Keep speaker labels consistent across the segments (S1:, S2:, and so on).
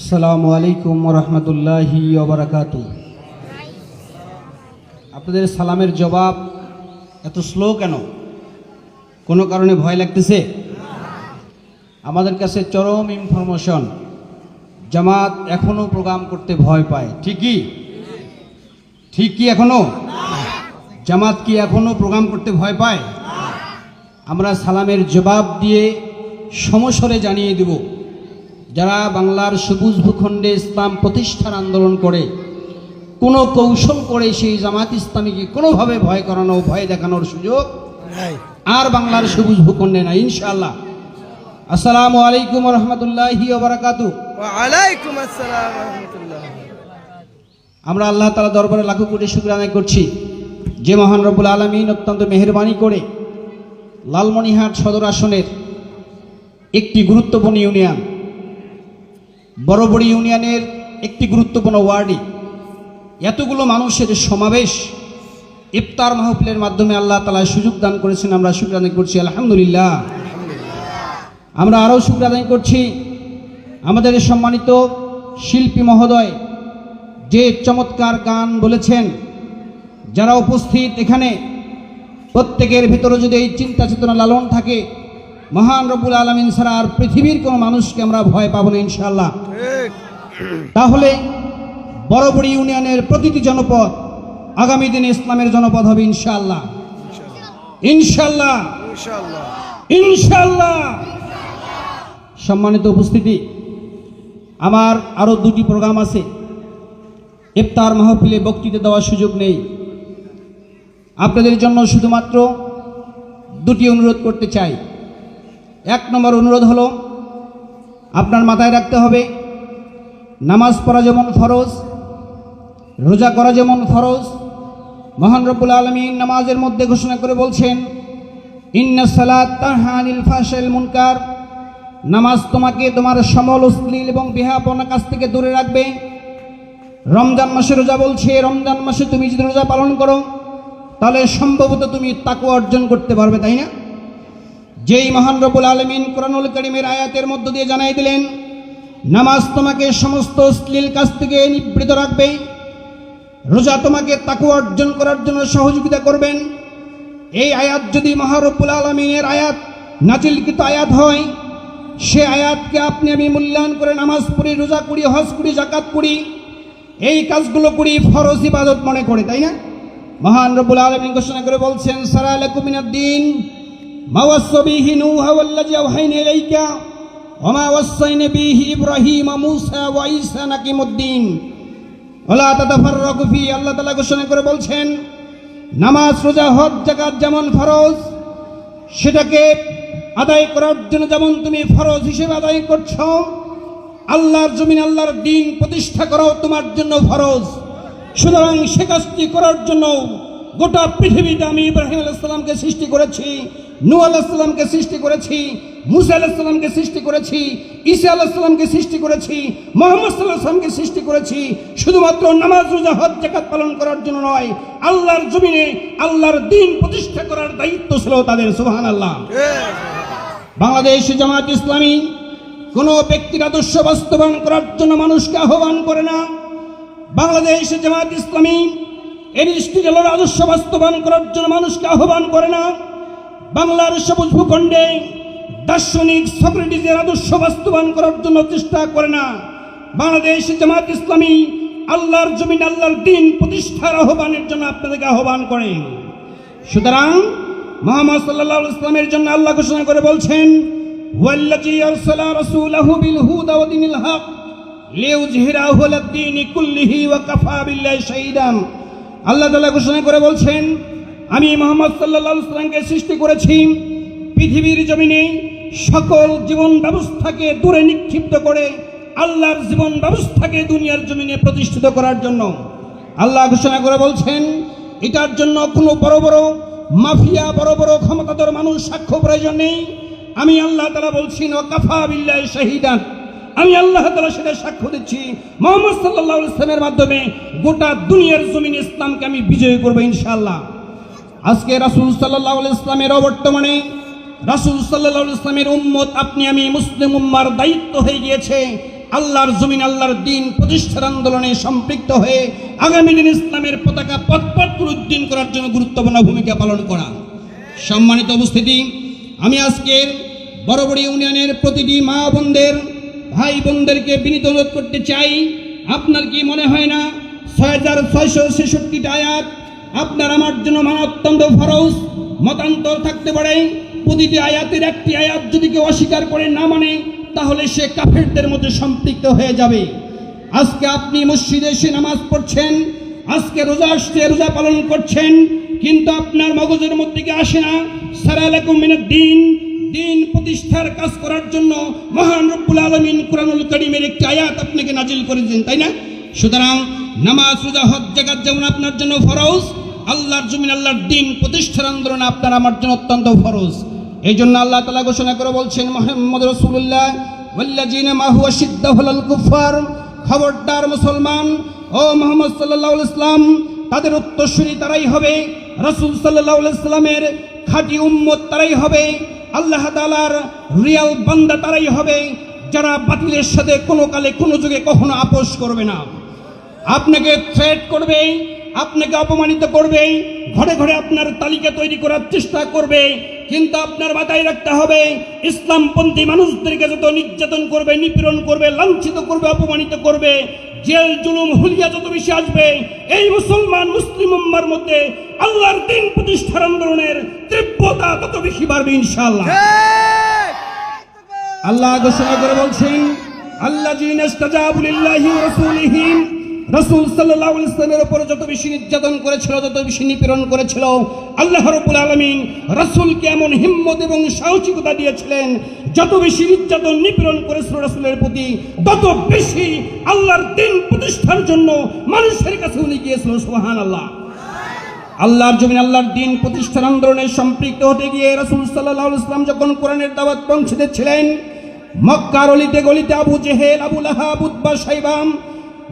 S1: আসসালামু আলাইকুম রহমতুল্লাহি ওবরাকাত আপনাদের সালামের জবাব এত স্লো কেন? কোনো কারণে ভয় লাগতেছে? আমাদের কাছে চরম ইনফরমেশন জামাত এখনও প্রোগ্রাম করতে ভয় পায়। ঠিকই ঠিক কি এখনও? জামাত কি এখনও প্রোগ্রাম করতে ভয় পায়? আমরা সালামের জবাব দিয়ে সমস্বরে জানিয়ে দেব। যারা বাংলার সবুজ ভূখণ্ডে ইসলাম প্রতিষ্ঠার আন্দোলন করে কোনো কৌশল করে সেই জামাত ইসলামীকে কোনোভাবে ভয় করানো ভয় দেখানোর সুযোগ আর বাংলার সবুজ ভূখণ্ডে না ইনশাআল্লাহ। আসসালামু আলাইকুম রহমতুল্লাহি আমরা আল্লাহ তালা দরবারে লাখো কোটি শুক্র আদায় করছি। যে মহান রব্বুল আলমিন অত্যন্ত মেহরবানি করে লালমনিহাট সদর আসনের একটি গুরুত্বপূর্ণ ইউনিয়ন বড়বড়ি ইউনিয়নের একটি গুরুত্বপূর্ণ ওয়ার্ডে এতগুলো মানুষের সমাবেশ, ইফতার মাহফিলের মাধ্যমে আল্লাহ তালা সুযোগ দান করেছেন, আমরা শুক্র আদায় করছি, আলহামদুলিল্লাহ। আমরা আরও শুক্র করছি, আমাদের সম্মানিত শিল্পী মহোদয় যে চমৎকার গান বলেছেন, যারা উপস্থিত এখানে, প্রত্যেকের ভিতরে যদি এই চিন্তা চেতনা লালন থাকে মহান রব্বুল আলমিন ছাড়া আর পৃথিবীর কোনো মানুষকে আমরা ভয় পাবো না ইনশাল্লাহ তাহলে বড়বড়ি ইউনিয়নের প্রতিটি জনপদ আগামী দিনে ইসলামের জনপদ হবে ইনশাল্লাহ ইনশাল্লাহ ইনশাল্লাহ সম্মানিত উপস্থিতি, আমার আরও দুটি প্রোগ্রাম আছে। ইফতার মাহফিলে বক্তৃতা দেওয়ার সুযোগ নেই। আপনাদের জন্য শুধুমাত্র দুটি অনুরোধ করতে চাই। এক নম্বর অনুরোধ হলো, আপনার মাথায় রাখতে হবে, নামাজ পড়া যেমন ফরজ, রোজা করা যেমন ফরজ, মহান রব্বুল আলমিন নামাজের মধ্যে ঘোষণা করে বলছেন সালাত মুনকার নামাজ তোমাকে তোমার সমল অশ্লীল এবং বিহাপনা কাছ থেকে দূরে রাখবে। রমজান মাসে রোজা বলছে, রমজান মাসে তুমি যদি রোজা পালন করো, তাহলে সম্ভবত তুমি তাকু অর্জন করতে পারবে তাই না? যেই মহান রবুল আলমিন কোরআনুল করিমের আয়াতের মধ্য দিয়ে জানাই দিলেন, নামাজ তোমাকে সমস্ত অশ্লীল কাছ থেকে নিবৃত রাখবে, রোজা তোমাকে তাকু অর্জন করার জন্য সহযোগিতা করবেন। এই আয়াত যদি মহারব্বুল আলমিনের আয়াত নাচিলকৃত আয়াত হয়, সে আয়াতকে আপনি আমি মূল্যায়ন করে নামাজ পড়ি, রোজা করি, হজ করি জাকাত করি, এই কাজগুলো করি ফরজ ইবাদত মনে করে, তাই না? মহান রবুল আলমিন ঘোষণা করে বলছেন সারা ঘোষণা করে বলছেন, নামাজ, রোজা, হজ জাকাত যেমন ফরজ, সেটাকে আদায় করার জন্য যেমন তুমি ফরজ হিসেবে আদায় করছ, আল্লাহর জমিন, আল্লাহর দিন প্রতিষ্ঠা করাও তোমার জন্য ফরজ। সুতরাং সে কাজটি করার জন্য গোটা পৃথিবীতে আমি ইব্রাহিম আলাইসাল্লামকে সৃষ্টি করেছি নু আলাহিসাল্লামকে সৃষ্টি করেছি, মুসা আলাহিসাল্লামকে সৃষ্টি করেছি, ঈসা আলাহিসাল্লামকে সৃষ্টি করেছি, মোহাম্মদ সাল্লাহ সাল্লামকে সৃষ্টি করেছি। শুধুমাত্র নামাজ, রোজা, হজ জাকাত পালন করার জন্য নয়, আল্লাহর জমিনে আল্লাহর দিন প্রতিষ্ঠা করার দায়িত্ব ছিল তাদের সুবহান আল্লাহ বাংলাদেশ জামাত ইসলামী কোনো ব্যক্তির আদর্শ বাস্তবায়ন করার জন্য মানুষকে আহ্বান করে না। বাংলাদেশ জামাত ইসলামী এরিস্টিজেলের আদর্শ বাস্তবায়ন করার জন্য মানুষকে আহ্বান করে না। বাংলার সবুজ ভূখণ্ডে দার্শনিক সক্রেটিসের আদর্শ বাস্তবায়ন করার জন্য চেষ্টা করে না। বাংলাদেশ জামাত ইসলামী আল্লাহর জমিন, আল্লাহর দিন প্রতিষ্ঠার আহ্বানের জন্য আপনাদেরকে আহ্বান করে। সুতরাং মোহাম্মদ আলাইহি ইসলামের জন্য আল্লাহ ঘোষণা করে বলছেন হক লিইয়ুযহিরাহু কুল্লিহি ওয়া কাফা বিল্লাহি আল্লাহ তালা ঘোষণা করে বলছেন, আমি মোহাম্মদ ইসলামকে সৃষ্টি করেছি, পৃথিবীর জমিনে সকল জীবন ব্যবস্থাকে দূরে নিক্ষিপ্ত করে আল্লাহর জীবন ব্যবস্থাকে দুনিয়ার জমিনে প্রতিষ্ঠিত করার জন্য। আল্লাহ ঘোষণা করে বলছেন, এটার জন্য কোনো বড় বড় মাফিয়া, বড় বড় ক্ষমতাধর মানুষ সাক্ষ্য প্রয়োজন নেই। আমি আল্লাহ তালা বলছি কাফা বিল্লাহ শাহিদান। আমি আল্লাহ তালা সেটা সাক্ষ্য দিচ্ছি। মোহাম্মদ সাল্লাহ ইসলামের মাধ্যমে গোটা দুনিয়ার জমিন ইসলামকে আমি বিজয় করব ইনশাআল্লাহ। আজকে রাসুল সাল্লাহ ইসলামের অবর্তমানে রাসুল সাল্লাহ ইসলামের উম্মত আপনি আমি মুসলিম উম্মার দায়িত্ব হয়ে গিয়েছে। আল্লাহর জমিন, আল্লাহর দিন প্রতিষ্ঠার আন্দোলনে সম্পৃক্ত হয়ে আগামী দিন ইসলামের পতাকা পথপথ উদ্দিন করার জন্য গুরুত্বপূর্ণ ভূমিকা পালন করা। সম্মানিত উপস্থিতি, আমি আজকের বড়বড়ি ইউনিয়নের প্রতিটি মা বোনদের ভাই বোনদেরকে বিনীত অনুরোধ করতে চাই, আপনার কি মনে হয় না ছয় হাজার ছয়শো ছেষট্টিটা আয়াত আপনার আমার জন্য মানা অত্যন্ত ফরজ, মতান্তর থাকতে পারে? প্রতিটি আয়াতের একটি আয়াত যদি কেউ অস্বীকার করে না মানে তাহলে সে কাফেরদের মধ্যে সম্পৃক্ত হয়ে যাবে। আজকে আপনি মসজিদে এসে নামাজ পড়ছেন, আজকে রোজা আসছে, রোজা পালন করছেন, কিন্তু আপনার মগজের মধ্যে কি আসে না? সারালাকুম মিনাদ দিন দিন প্রতিষ্ঠার কাজ করার জন্য মহান রব্বুল আলমিন কোরআনুল করিমের একটি আয়াত আপনাকে নাজিল করেছেন, তাই না? সুতরাং নামাজ, রোজা, হজ জাকাত যেমন আপনার জন্য ফরজ, আল্লাহর জমিন, আল্লাহর দিন প্রতিষ্ঠার আন্দোলন আপনার আমার জন্য অত্যন্ত ফরজ। এই জন্য আল্লাহ তালা ঘোষণা করে বলছেন, মোহাম্মদ রসুল্লাহ কুফার খবরদার মুসলমান, ও মোহাম্মদ সাল্লাহ ইসলাম তাদের উত্তরসূরি তারাই হবে। রসুল সাল্লাহ ইসলামের খাঁটি উম্মত তারাই হবে, আল্লাহ তালার রিয়াল বান্দা তারাই হবে, যারা বাতিলের সাথে কোনো কালে কোনো যুগে কখনো আপোষ করবে না। আপনাকে থ্রেট করবে, আপনাকে অপমানিত করবে, ঘরে ঘরে আপনার তালিকা তৈরি করার চেষ্টা করবে কিন্তু আপনার মাথায় রাখতে হবে ইসলামপন্থী মানুষদেরকে যত নির্যাতন করবে নিপীড়ন করবে লাঞ্ছিত করবে অপমানিত করবে জেল জুলুম হুলিয়া যত বেশি আসবে এই মুসলমান মুসলিম উম্মার মধ্যে আল্লাহর দিন প্রতিষ্ঠার আন্দোলনের তীব্রতা তত বেশি বাড়বে ইনশাআল্লাহ। আল্লাহ ঘোষণা করে বলছেন আল্লাহ জিনাস্তাজাবুলিল্লাহি রাসূলিহি রাসূল সাল্লাহ আলাইহি ওপর যত বেশি নির্যাতন করেছিল, যত বেশি নিপীড়ন করেছিল, আল্লাহ রাব্বুল আলামিন রাসূলকে এমন হিম্মত এবং সাহসিকতা দিয়েছিলেন, যত বেশি নির্যাতন, নিপীড়ন করেছিল রসুলের প্রতি, তত বেশি আল্লাহর দিন প্রতিষ্ঠার জন্য মানুষের কাছে উনি গিয়েছিল সোহান আল্লাহ আল্লাহর জমিন, আল্লাহর দিন প্রতিষ্ঠান আন্দোলনে সম্পৃক্ত হতে গিয়ে রাসূল আলাইহি ইসলাম যখন কোরআনের দাওয়াত পৌঁছে দিচ্ছিলেন, মক্কার অলিতে গলিতে আবু জেহেল, আবু লাহাব সাইবাম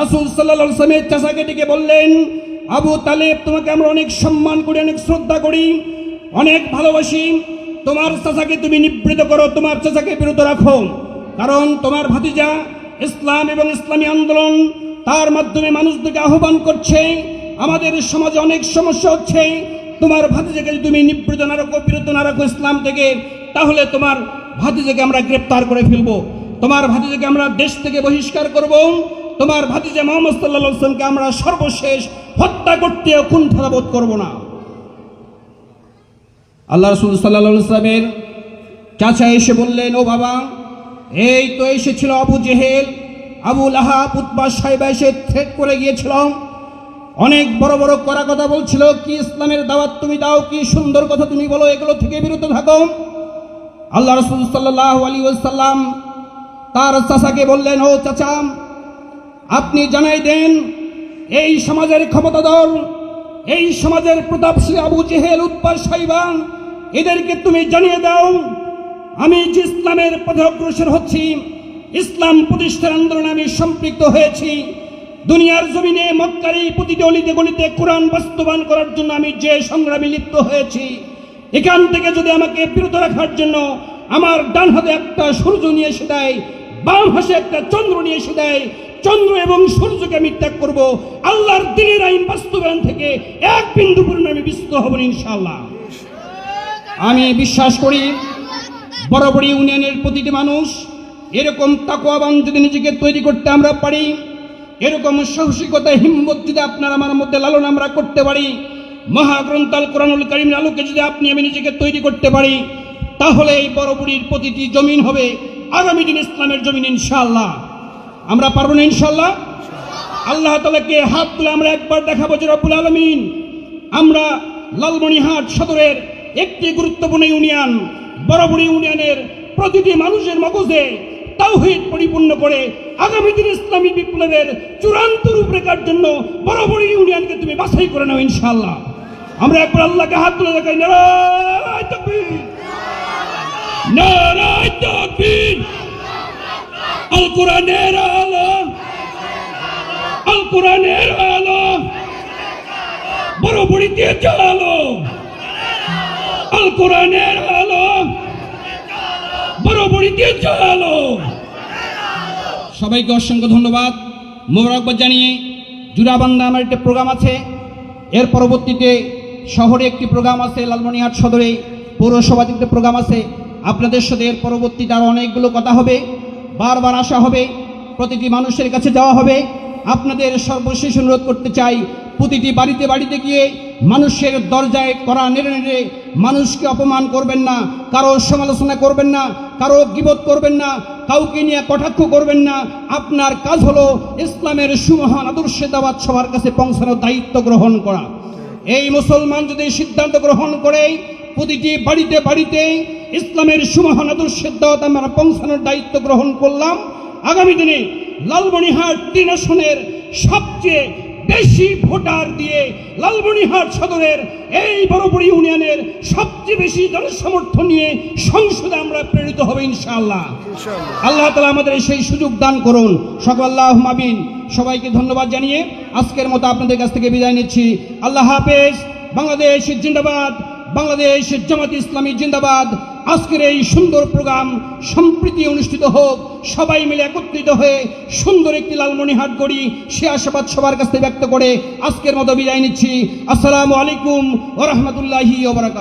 S1: রাসূল সাল্লাল্লাহু আলাইহি ইসলামের চাচাকে ডেকে বললেন, আবু তালেব, তোমাকে আমরা অনেক সম্মান করি, অনেক শ্রদ্ধা করি, অনেক ভালোবাসি। তোমার চাচাকে তুমি নিবৃত করো, তোমার চাচাকে বিরত রাখো। কারণ তোমার ভাতিজা ইসলাম এবং ইসলামী আন্দোলন, তার মাধ্যমে মানুষদেরকে আহ্বান করছে, আমাদের সমাজে অনেক সমস্যা হচ্ছে। তোমার ভাতিজাকে যদি তুমি নিবৃত না রাখো, বিরত না রাখো ইসলাম থেকে, তাহলে তোমার ভাতিজাকে আমরা গ্রেপ্তার করে ফেলব। তোমার ভাতিজাকে আমরা দেশ থেকে বহিষ্কার করব। তোমার ভাতিজা মোহাম্মদ সাল্লাহ আসলামকে আমরা সর্বশেষ হত্যা করতেও কুণ্ঠা বোধ করব না। আল্লাহ রসুল সাল্লাহ ইসলামের চাচা এসে বললেন, ও বাবা, এই তো এসেছিল আবু জেহেল, আবু লাহাব উৎবা সাহেবা এসে থ্রেট করে গিয়েছিল। অনেক বড় বড় করা কথা বলছিল, কি ইসলামের দাওয়াত তুমি দাও, কি সুন্দর কথা তুমি বলো, এগুলো থেকে বিরত থাকো। আল্লাহ রসুল সাল্লাহ আলী সাল্লাম তার চাচাকে বললেন, ও চাচা আপনি জানাই দেন, এই সমাজের ক্ষমতাধর, এই সমাজের প্রতাপশী আবু জেহেল উৎপাদ সাইবা এদেরকে তুমি জানিয়ে দাও, আমি যে ইসলামের পথে অগ্রসর হচ্ছি, ইসলাম প্রতিষ্ঠার আন্দোলনে আমি সম্পৃক্ত হয়েছি। দুনিয়ার জমিনে মক্কারি প্রতিটি অলিতে গলিতে কোরআন বাস্তবায়ন করার জন্য আমি যে সংগ্রামে লিপ্ত হয়েছি, এখান থেকে যদি আমাকে বিরত রাখার জন্য আমার ডান হাতে একটা সূর্য নিয়ে এসে দেয়, বাম হাসে একটা চন্দ্র নিয়ে এসে দেয় চন্দ্র এবং সূর্যকে আমি ত্যাগ করব। আল্লাহর দিনের আইন বাস্তবায়ন থেকে এক বিন্দু পরিমাণ আমি বিস্তৃত হব ইনশাআল্লাহ। আমি বিশ্বাস করি, বরাবরই ইউনিয়নের প্রতিটি মানুষ এরকম তাকোয়াবান যদি নিজেকে তৈরি করতে আমরা পারি, এরকম সাহসিকতা, হিম্মত যদি আপনার আমার মধ্যে লালন আমরা করতে পারি মহাগ্রন্থাল কোরআনুল করিমের আলোকে যদি আপনি আমি নিজেকে তৈরি করতে পারি, তাহলে এই বড়বুড়ির প্রতিটি জমিন হবে আগামী দিন ইসলামের জমিন, ইনশাআল্লাহ। আমরা পারব না ইনশাআল্লাহ আল্লাহ তালাকে হাত তুলে আমরা একবার দেখাবো যে রব্বুল আলমিন আমরা লালমনিহাট সদরের একটি গুরুত্বপূর্ণ ইউনিয়ন বরাবরী ইউনিয়নের প্রতিটি মানুষের মগজে তাওহিদ পরিপূর্ণ করে আগামী দিন ইসলামী বিপ্লবের চূড়ান্ত রূপরেখার জন্য বরাবরী ইউনিয়নকে তুমি বাছাই করে নাও ইনশাল্লাহ। আমরা একবার আল্লাহকে হাত তুলে দেখাই, নারায় তাকবীর। নারায় তাকবীর। আল কোরআনের আলো আল কোরআনের আলো বড় বড়িতে চালো আল কোরআনের আলো বড় বড়িতে চালো সবাইকে অসংখ্য ধন্যবাদ। মোবারকবাদ জানিয়ে জুরাবান্দা আমার একটা প্রোগ্রাম আছে। এর পরবর্তীতে শহরে একটি প্রোগ্রাম আছে লালমনিহাট সদরে। পৌরসভাতে প্রোগ্রাম আছে। আপনাদের সাথে এর পরবর্তীতে আরও অনেকগুলো কথা হবে। বারবার আসা হবে, প্রতিটি মানুষের কাছে যাওয়া হবে। আপনাদের সর্বশেষ অনুরোধ করতে চাই, প্রতিটি বাড়িতে বাড়িতে গিয়ে মানুষের দরজায় করা নেড়ে নেড়ে মানুষকে অপমান করবেন না, কারও সমালোচনা করবেন না, কারও গিবত করবেন না, কাউকে নিয়ে কটাক্ষ করবেন না। আপনার কাজ হলো ইসলামের সুমহান আদর্শে দাওয়াত সবার কাছে পৌঁছানোর দায়িত্ব গ্রহণ করা। এই মুসলমান যদি সিদ্ধান্ত গ্রহণ করে প্রতিটি বাড়িতে বাড়িতে ইসলামের সুমহান আদর্শের দাওয়াত আমরা পৌঁছানোর দায়িত্ব গ্রহণ করলাম। আগামী দিনে লালমনিহাট তিন আসনের সবচেয়ে বেশি ভোটার দিয়ে লালমনিহাট সদরের এই বড়বড়ি ইউনিয়নের সবচেয়ে বেশি জনসমর্থন নিয়ে সংসদে আমরা প্রেরিত হবে ইনশাআল্লাহ।
S2: ইনশাআল্লাহ।
S1: আল্লাহ তালা আমাদের সেই সুযোগ দান করুন। সকল আল্লাহ মাবিন সবাইকে ধন্যবাদ জানিয়ে আজকের মতো আপনাদের কাছ থেকে বিদায় নিচ্ছি। আল্লাহ হাফেজ। বাংলাদেশ জিন্দাবাদ। বাংলাদেশ জামাত ইসলামী জিন্দাবাদ, আজকের এই সুন্দর প্রোগ্রাম সম্প্রীতি অনুষ্ঠিত হোক, সবাই মিলে একত্রিত হয়ে সুন্দর একটি লালমনিহাট গড়ি সে আশাবাদ সবার কাছে ব্যক্ত করে আজকের মতো বিদায় নিচ্ছি। আসসালামু আলাইকুম ওরহমতুল্লাহি ওবরাকাত